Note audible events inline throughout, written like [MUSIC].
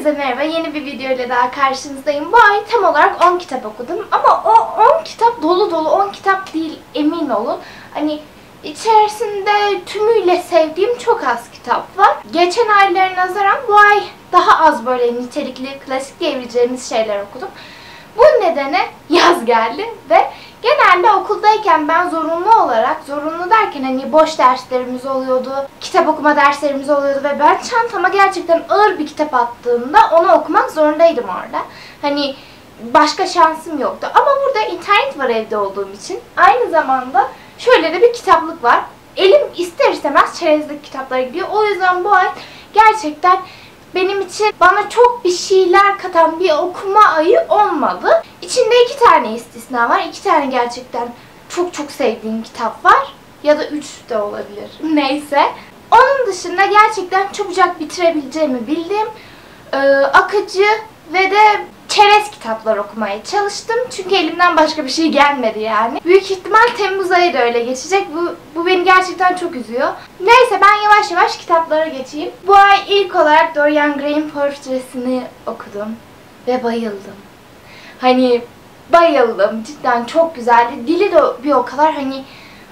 Herkese merhaba. Yeni bir video ile daha karşınızdayım. Bu ay tam olarak 10 kitap okudum. Ama o 10 kitap dolu dolu 10 kitap değil emin olun. Hani içerisinde tümüyle sevdiğim çok az kitap var. Geçen aylara nazaran bu ay daha az böyle nitelikli, klasik diyebileceğimiz şeyler okudum. Bu nedene yaz geldi ve genelde okuldayken ben zorunlu olarak, zorunlu derken hani boş derslerimiz oluyordu, kitap okuma derslerimiz oluyordu ve ben çantama gerçekten ağır bir kitap attığımda onu okumak zorundaydım orada. Hani başka şansım yoktu. Ama burada internet var evde olduğum için aynı zamanda şöyle de bir kitaplık var. Elim ister istemez çerezlik kitaplara gidiyor. O yüzden bu ay gerçekten benim için bana çok bir şeyler katan bir okuma ayı olmadı. İçinde iki tane istisna var. İki tane gerçekten çok çok sevdiğim kitap var. Ya da üç de olabilir. [LAUGHS] Neyse. Onun dışında gerçekten çabucak bitirebileceğimi bildiğim e, akıcı ve de çerez kitaplar okumaya çalıştım. Çünkü elimden başka bir şey gelmedi yani. Büyük ihtimal Temmuz ayı da öyle geçecek. Bu, bu beni gerçekten çok üzüyor. Neyse ben yavaş yavaş kitaplara geçeyim. Bu ay ilk olarak Dorian Gray'in portresini okudum. Ve bayıldım. Hani bayıldım. Cidden çok güzeldi. Dili de bir o kadar hani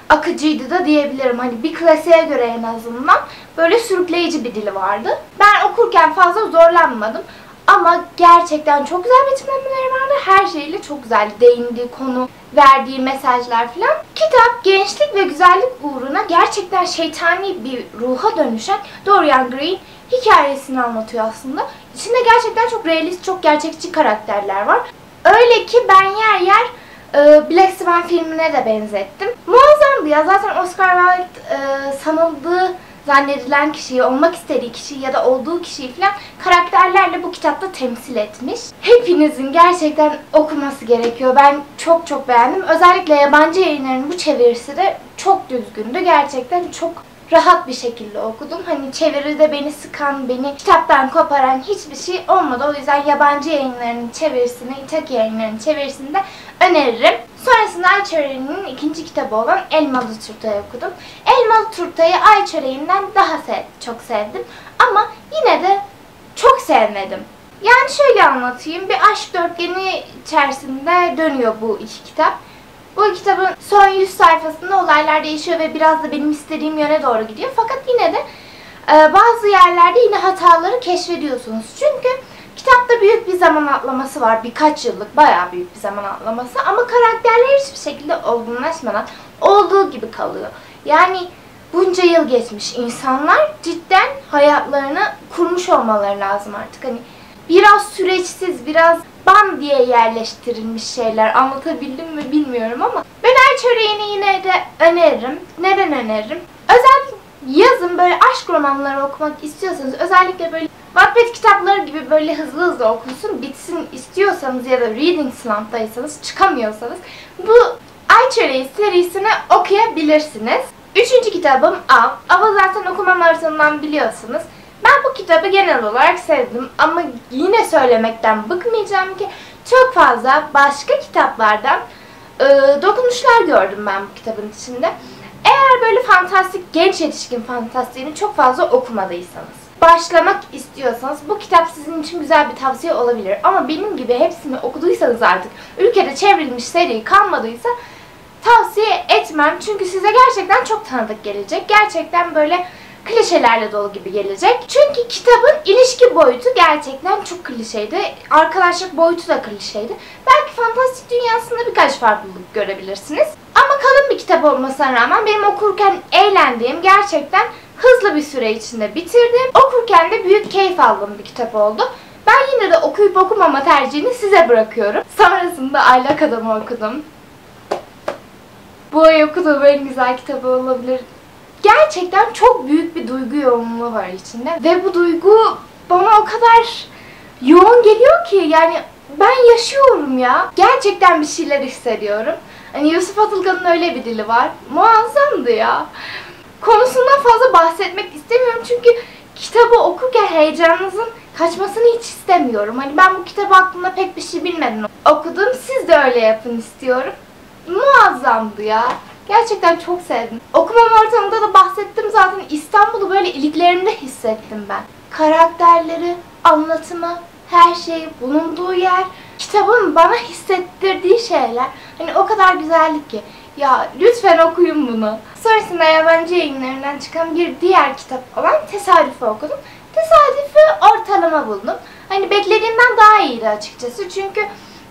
akıcıydı da diyebilirim. Hani bir klasiğe göre en azından böyle sürükleyici bir dili vardı. Ben okurken fazla zorlanmadım. Ama gerçekten çok güzel betimlemeleri vardı. Her şeyle çok güzel. Değindiği konu, verdiği mesajlar falan. Kitap gençlik ve güzellik uğruna gerçekten şeytani bir ruha dönüşen Dorian Gray'in hikayesini anlatıyor aslında. İçinde gerçekten çok realist, çok gerçekçi karakterler var. Öyle ki ben yer yer e, Black Swan filmine de benzettim. Muazzamdı ya. Zaten Oscar Wilde e, sanıldığı zannedilen kişiyi, olmak istediği kişiyi ya da olduğu kişiyi falan karakterlerle bu kitapta temsil etmiş. Hepinizin gerçekten okuması gerekiyor. Ben çok çok beğendim. Özellikle yabancı yayınların bu çevirisi de çok düzgündü. Gerçekten çok rahat bir şekilde okudum. Hani çeviride beni sıkan, beni kitaptan koparan hiçbir şey olmadı. O yüzden yabancı yayınlarının çevirisini, İthak yayınlarının çevirisini de öneririm. Sonrasında Ay Çöreği'nin ikinci kitabı olan Elmalı Turta'yı okudum. Elmalı Turta'yı Ay Çöreği'nden daha sev çok sevdim. Ama yine de çok sevmedim. Yani şöyle anlatayım. Bir aşk dörtgeni içerisinde dönüyor bu iki kitap. Bu kitabın son 100 sayfasında olaylar değişiyor ve biraz da benim istediğim yöne doğru gidiyor. Fakat yine de e, bazı yerlerde yine hataları keşfediyorsunuz. Çünkü kitapta büyük bir zaman atlaması var. Birkaç yıllık bayağı büyük bir zaman atlaması. Ama karakterler hiçbir şekilde olgunlaşmadan olduğu gibi kalıyor. Yani bunca yıl geçmiş insanlar cidden hayatlarını kurmuş olmaları lazım artık. Hani biraz süreçsiz, biraz ban diye yerleştirilmiş şeyler. Anlatabildim mi bilmiyorum ama ben Ay Çöreği'ni yine de öneririm. Neden öneririm? Özellikle yazın böyle aşk romanları okumak istiyorsanız özellikle böyle Wattpad kitapları gibi böyle hızlı hızlı okunsun, bitsin istiyorsanız ya da reading slump'taysanız, çıkamıyorsanız bu Ay Çöreği serisini okuyabilirsiniz. Üçüncü kitabım Av. Av'ı zaten okuma maratonundan biliyorsunuz. Ben bu kitabı genel olarak sevdim ama yine söylemekten bıkmayacağım ki çok fazla başka kitaplardan e, dokunuşlar gördüm ben bu kitabın içinde. Eğer böyle fantastik, genç yetişkin fantastiğini çok fazla okumadıysanız, başlamak istiyorsanız bu kitap sizin için güzel bir tavsiye olabilir. Ama benim gibi hepsini okuduysanız artık, ülkede çevrilmiş seri kalmadıysa tavsiye etmem. Çünkü size gerçekten çok tanıdık gelecek. Gerçekten böyle klişelerle dolu gibi gelecek. Çünkü kitabın ilişki boyutu gerçekten çok klişeydi. Arkadaşlık boyutu da klişeydi. Belki fantastik dünyasında birkaç farklılık görebilirsiniz. Ama kalın bir kitap olmasına rağmen benim okurken eğlendiğim gerçekten hızlı bir süre içinde bitirdim. Okurken de büyük keyif aldığım bir kitap oldu. Ben yine de okuyup okumama tercihini size bırakıyorum. Sonrasında Aylak Adam'ı okudum. Bu ay okuduğum en güzel kitabı olabilir gerçekten çok büyük bir duygu yoğunluğu var içinde. Ve bu duygu bana o kadar yoğun geliyor ki yani ben yaşıyorum ya. Gerçekten bir şeyler hissediyorum. Hani Yusuf Atılgan'ın öyle bir dili var. Muazzamdı ya. Konusundan fazla bahsetmek istemiyorum çünkü kitabı okurken heyecanınızın kaçmasını hiç istemiyorum. Hani ben bu kitabı hakkında pek bir şey bilmeden okudum. Siz de öyle yapın istiyorum. Muazzamdı ya. Gerçekten çok sevdim. Okumam ortamında da bahsettim zaten İstanbul'u böyle iliklerimde hissettim ben. Karakterleri anlatımı, her şey, bulunduğu yer, kitabın bana hissettirdiği şeyler. Hani o kadar güzellik ki. Ya lütfen okuyun bunu. Sonrasında yabancı yayınlarından çıkan bir diğer kitap olan Tesadüfü okudum. Tesadüfü ortalama buldum. Hani beklediğimden daha iyiydi açıkçası. Çünkü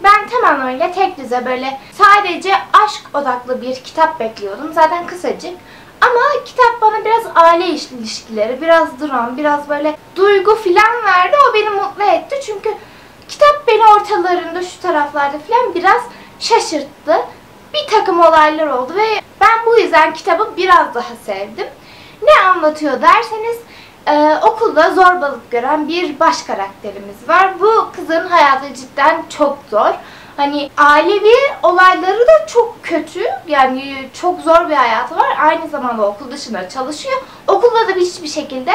ben tam anlamıyla tek düze böyle sadece aşk odaklı bir kitap bekliyordum. Zaten kısacık. Ama kitap bana biraz aile ilişkileri, biraz dram, biraz böyle duygu filan verdi. O beni mutlu etti. Çünkü kitap beni ortalarında şu taraflarda filan biraz şaşırttı. Bir takım olaylar oldu ve ben bu yüzden kitabı biraz daha sevdim. Ne anlatıyor derseniz e, okulda zorbalık gören bir baş karakterimiz var. Bu kızın hayatı cidden çok zor. Hani ailevi olayları da çok kötü. Yani çok zor bir hayatı var. Aynı zamanda okul dışında çalışıyor. Okulda da hiçbir şekilde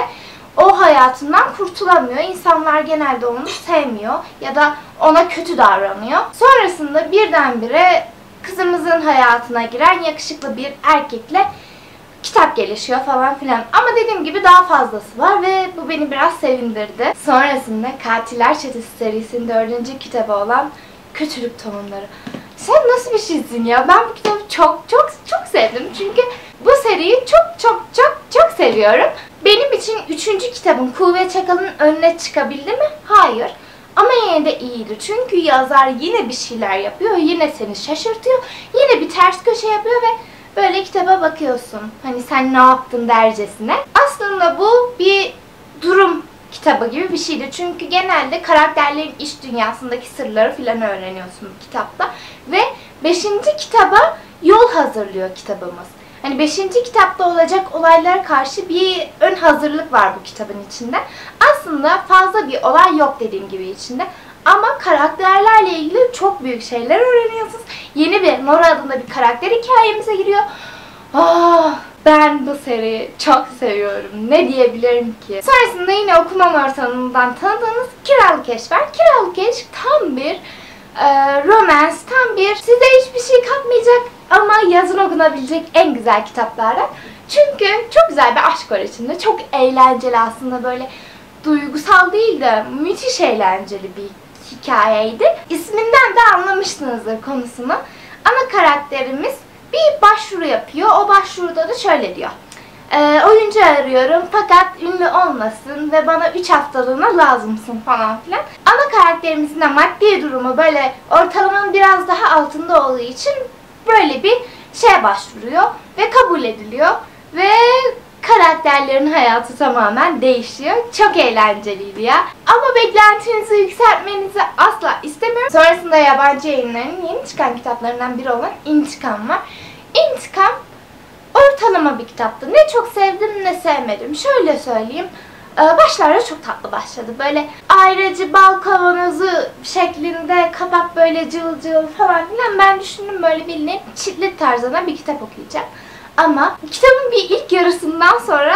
o hayatından kurtulamıyor. İnsanlar genelde onu sevmiyor ya da ona kötü davranıyor. Sonrasında birdenbire kızımızın hayatına giren yakışıklı bir erkekle kitap gelişiyor falan filan. Ama dediğim gibi daha fazlası var ve bu beni biraz sevindirdi. Sonrasında Katiller Çetesi serisinin dördüncü kitabı olan Kötülük Tohumları. Sen nasıl bir şeysin ya? Ben bu kitabı çok çok çok sevdim. Çünkü bu seriyi çok çok çok çok seviyorum. Benim için üçüncü kitabım Kuğu Çakal'ın önüne çıkabildi mi? Hayır. Ama yine de iyiydi. Çünkü yazar yine bir şeyler yapıyor. Yine seni şaşırtıyor. Yine bir ters köşe yapıyor ve böyle kitaba bakıyorsun. Hani sen ne yaptın dercesine. Aslında bu bir durum kitabı gibi bir şeydi. Çünkü genelde karakterlerin iç dünyasındaki sırları filan öğreniyorsun bu kitapta. Ve 5. kitaba yol hazırlıyor kitabımız. Hani 5. kitapta olacak olaylara karşı bir ön hazırlık var bu kitabın içinde. Aslında fazla bir olay yok dediğim gibi içinde. Ama karakterlerle ilgili çok büyük şeyler öğreniyorsunuz. Yeni bir Nora adında bir karakter hikayemize giriyor. Ah, ben bu seriyi çok seviyorum. Ne diyebilirim ki? Sonrasında yine okumam ortamından tanıdığınız Kiralık Eş var. Kiralık Eş tam bir e, romance, tam bir size hiçbir şey katmayacak ama yazın okunabilecek en güzel kitaplardan. Çünkü çok güzel bir aşk var içinde. Çok eğlenceli aslında böyle duygusal değil de müthiş eğlenceli bir hikayeydi. İsminden de anlamışsınızdır konusunu. Ana karakterimiz bir başvuru yapıyor. O başvuruda da şöyle diyor. E, oyuncu arıyorum fakat ünlü olmasın ve bana 3 haftalığına lazımsın falan filan. Ana karakterimizin de maddi durumu böyle ortalamanın biraz daha altında olduğu için böyle bir şeye başvuruyor ve kabul ediliyor. Ve karakterlerin hayatı tamamen değişiyor. Çok eğlenceliydi ya. Ama beklentinizi yükseltmenizi asla istemiyorum. Sonrasında yabancı yayınlarının yeni çıkan kitaplarından biri olan İntikam var. İntikam ortalama bir kitaptı. Ne çok sevdim ne sevmedim. Şöyle söyleyeyim. Başlarda çok tatlı başladı. Böyle ayrıcı bal kavanozu şeklinde kapak böyle cıvıl cıvıl falan filan. Ben düşündüm böyle bildiğin çitli tarzına bir kitap okuyacağım. Ama kitabın bir ilk yarısından sonra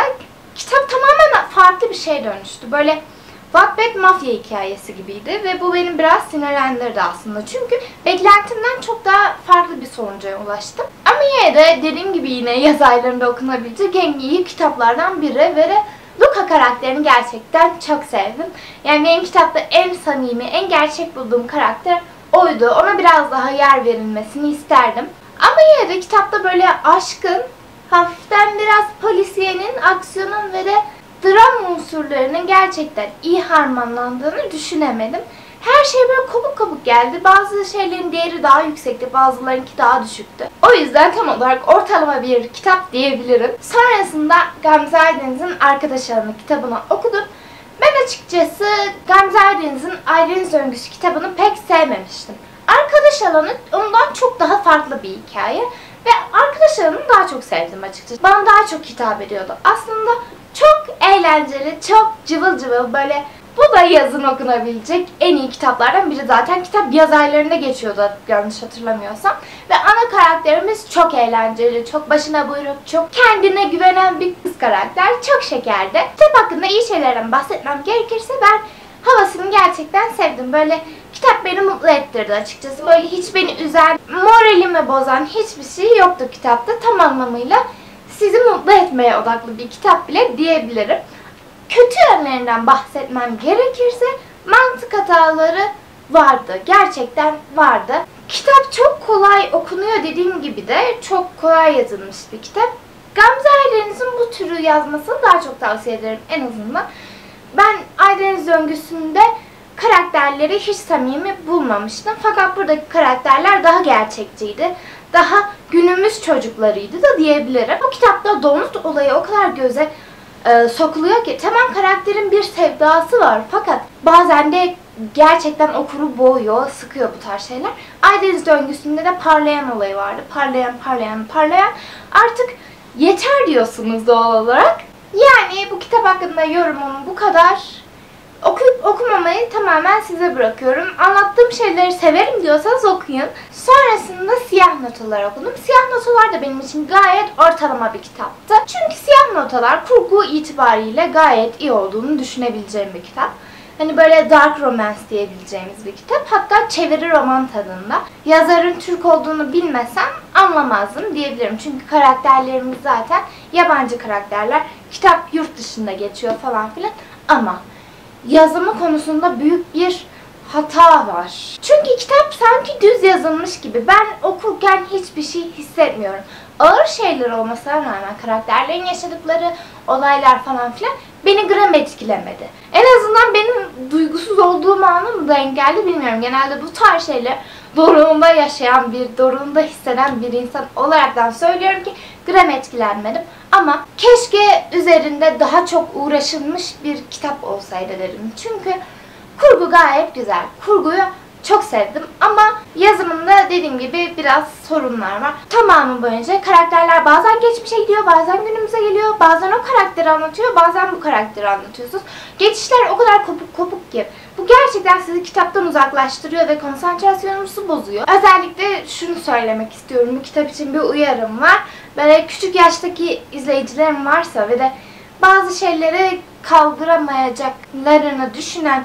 kitap tamamen farklı bir şey dönüştü. Böyle Wattpad mafya hikayesi gibiydi ve bu beni biraz sinirlendirdi aslında. Çünkü beklentimden çok daha farklı bir sonuca ulaştım. Ama yine de dediğim gibi yine yaz aylarında okunabilecek en iyi kitaplardan biri ve Luca karakterini gerçekten çok sevdim. Yani benim kitapta en samimi, en gerçek bulduğum karakter oydu. Ona biraz daha yer verilmesini isterdim. Ama yine de kitapta böyle aşkın, hafiften biraz polisiyenin, aksiyonun ve de dram unsurlarının gerçekten iyi harmanlandığını düşünemedim. Her şey böyle kopuk kopuk geldi. Bazı şeylerin değeri daha yüksekti, bazılarınki daha düşüktü. O yüzden tam olarak ortalama bir kitap diyebilirim. Sonrasında Gamze Aydeniz'in Arkadaş Alanı kitabını okudum. Ben açıkçası Gamze Aydeniz'in Ayreniz Öngüsü kitabını pek sevmemiştim. Arkadaş Alanı ondan çok daha farklı bir hikaye. Ve arkadaş alanını daha çok sevdim açıkçası. Bana daha çok hitap ediyordu. Aslında çok eğlenceli, çok cıvıl cıvıl böyle bu da yazın okunabilecek en iyi kitaplardan biri zaten. Kitap yaz aylarında geçiyordu yanlış hatırlamıyorsam. Ve ana karakterimiz çok eğlenceli, çok başına buyruk, çok kendine güvenen bir kız karakter. Çok şekerdi. Kitap hakkında iyi şeylerden bahsetmem gerekirse ben havasını gerçekten sevdim. Böyle kitap beni mutlu ettirdi açıkçası. Böyle hiç beni üzen, moralimi bozan hiçbir şey yoktu kitapta. Tam anlamıyla sizi mutlu etmeye odaklı bir kitap bile diyebilirim. kötü yönlerinden bahsetmem gerekirse mantık hataları vardı. Gerçekten vardı. Kitap çok kolay okunuyor dediğim gibi de çok kolay yazılmış bir kitap. Gamze Aydeniz'in bu türü yazmasını daha çok tavsiye ederim en azından. Ben Aydeniz döngüsünde karakterleri hiç samimi bulmamıştım. Fakat buradaki karakterler daha gerçekçiydi. Daha günümüz çocuklarıydı da diyebilirim. Bu kitapta donut olayı o kadar göze e, sokuluyor ki tamam karakterin bir sevdası var fakat bazen de gerçekten okuru boğuyor, sıkıyor bu tarz şeyler. Aydeniz döngüsünde de parlayan olayı vardı. Parlayan, parlayan, parlayan. Artık yeter diyorsunuz doğal olarak. Yani bu kitap hakkında yorumum bu kadar. Okuyup okumamayı tamamen size bırakıyorum. Anlattığım şeyleri severim diyorsanız okuyun. Sonrasında Siyah Notalar okudum. Siyah Notalar da benim için gayet ortalama bir kitaptı. Çünkü Siyah Notalar kurgu itibariyle gayet iyi olduğunu düşünebileceğim bir kitap. Hani böyle dark romance diyebileceğimiz bir kitap. Hatta çeviri roman tadında. Yazarın Türk olduğunu bilmesem anlamazdım diyebilirim. Çünkü karakterlerimiz zaten yabancı karakterler. Kitap yurt dışında geçiyor falan filan. Ama yazımı konusunda büyük bir hata var. Çünkü kitap sanki düz yazılmış gibi. Ben okurken hiçbir şey hissetmiyorum. Ağır şeyler olmasına rağmen karakterlerin yaşadıkları olaylar falan filan beni gram etkilemedi. En azından benim duygusuz olduğum anı mı denk bilmiyorum. Genelde bu tarz şeyler doruğunda yaşayan bir, doruğunda hisseden bir insan olaraktan söylüyorum ki gram etkilenmedim. Ama keşke üzerinde daha çok uğraşılmış bir kitap olsaydı dedim. Çünkü kurgu gayet güzel. Kurguyu çok sevdim ama yazımında dediğim gibi biraz sorunlar var. Tamamı boyunca karakterler bazen geçmişe gidiyor, bazen günümüze geliyor, bazen o karakteri anlatıyor, bazen bu karakteri anlatıyorsunuz. Geçişler o kadar kopuk kopuk ki. Bu gerçekten sizi kitaptan uzaklaştırıyor ve konsantrasyonunuzu bozuyor. Özellikle şunu söylemek istiyorum. Bu kitap için bir uyarım var. Böyle küçük yaştaki izleyicilerim varsa ve de bazı şeyleri kaldıramayacaklarını düşünen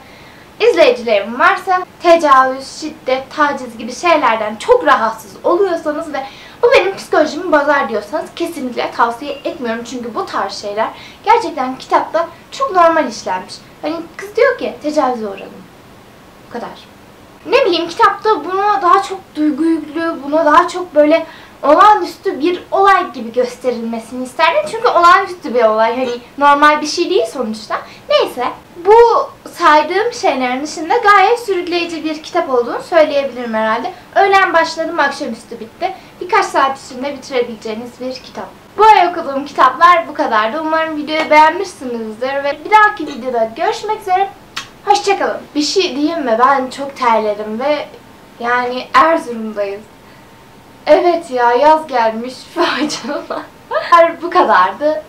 izleyicilerim varsa tecavüz, şiddet, taciz gibi şeylerden çok rahatsız oluyorsanız ve bu benim psikolojimi bozar diyorsanız kesinlikle tavsiye etmiyorum. Çünkü bu tarz şeyler gerçekten kitapta çok normal işlenmiş. Hani kız diyor ki tecavüze uğradım. Bu kadar. Ne bileyim kitapta buna daha çok duygu yüklü, buna daha çok böyle olağanüstü bir olay gibi gösterilmesini isterdim. Çünkü olağanüstü bir olay. Hani normal bir şey değil sonuçta. Neyse. Bu saydığım şeylerin dışında gayet sürükleyici bir kitap olduğunu söyleyebilirim herhalde. Öğlen başladım, akşamüstü bitti. Birkaç saat içinde bitirebileceğiniz bir kitap. Bu ay okuduğum kitaplar bu kadardı. Umarım videoyu beğenmişsinizdir ve bir dahaki videoda görüşmek üzere. Hoşçakalın. Bir şey diyeyim mi? Ben çok terledim ve yani Erzurum'dayız. Evet ya yaz gelmiş. [LAUGHS] Vay canına. bu kadardı.